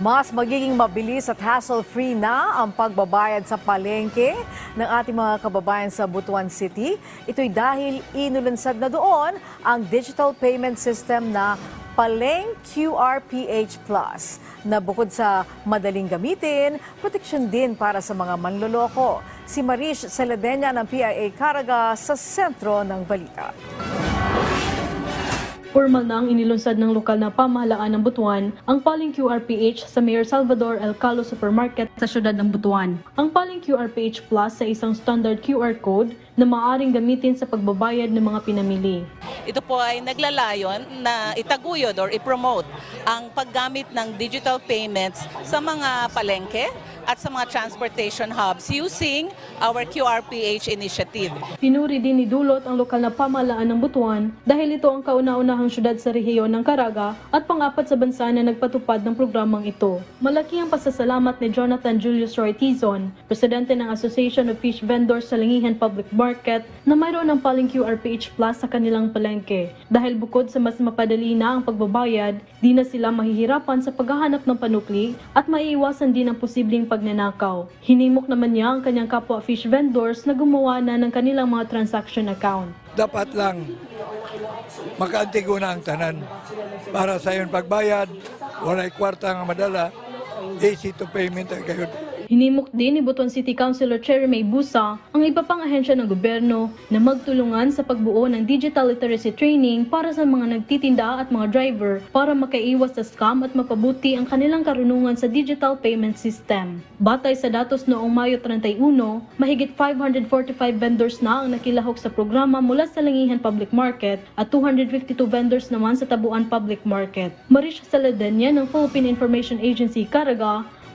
Mas magiging mabilis at hassle-free na ang pagbabayad sa palengke ng ating mga kababayan sa Butuan City. Ito'y dahil inulunsad na doon ang digital payment system na Paleng QRPH Plus na bukod sa madaling gamitin, proteksyon din para sa mga manloloko. Si Marish Celedenia ng PIA Caraga sa sentro ng balita. Formal na ang inilunsad ng lokal na pamahalaan ng Butuan ang Paling QRPH sa Mayor Salvador El Calo Supermarket sa siyudad ng Butuan. Ang Paling QRPH Plus sa isang standard QR code na maaaring gamitin sa pagbabayad ng mga pinamili. Ito po ay naglalayon na itaguyod or ipromote ang paggamit ng digital payments sa mga palengke at sa mga transportation hubs using our QRPH initiative. Pinuri din ni Dulot ang lokal na pamahalaan ng Butuan dahil ito ang kauna-unahang syudad sa rehiyon ng Caraga at pang-apat sa bansa na nagpatupad ng programang ito. Malaki ang pasasalamat ni Jonathan Julius Roy Tizon, presidente ng Association of Fish Vendors sa Lingihan Public Market, na mayroon ng paling QRPH Plus sa kanilang palengke. Dahil bukod sa mas mapadali na ang pagbabayad, di na sila mahihirapan sa paghahanap ng panukli at maiiwasan din ang posibleng pagnanakaw. Hinimok naman niya ang kanyang kapwa fish vendors na gumawa na ng kanilang mga transaction account. dapat lang makaantigo na ang tanan para sa iyon pagbayad walay kwarta nga madala easy to payment ang kayo Hinimok din ni Butuan City Councilor Cherry May Busa ang iba pang ahensya ng gobyerno na magtulungan sa pagbuo ng digital literacy training para sa mga nagtitinda at mga driver para makaiwas sa scam at mapabuti ang kanilang karunungan sa digital payment system. Batay sa datos noong Mayo 31, mahigit 545 vendors na ang nakilahok sa programa mula sa Langihan Public Market at 252 vendors naman sa Tabuan Public Market. Marisha Saladenya ng Philippine Information Agency Caraga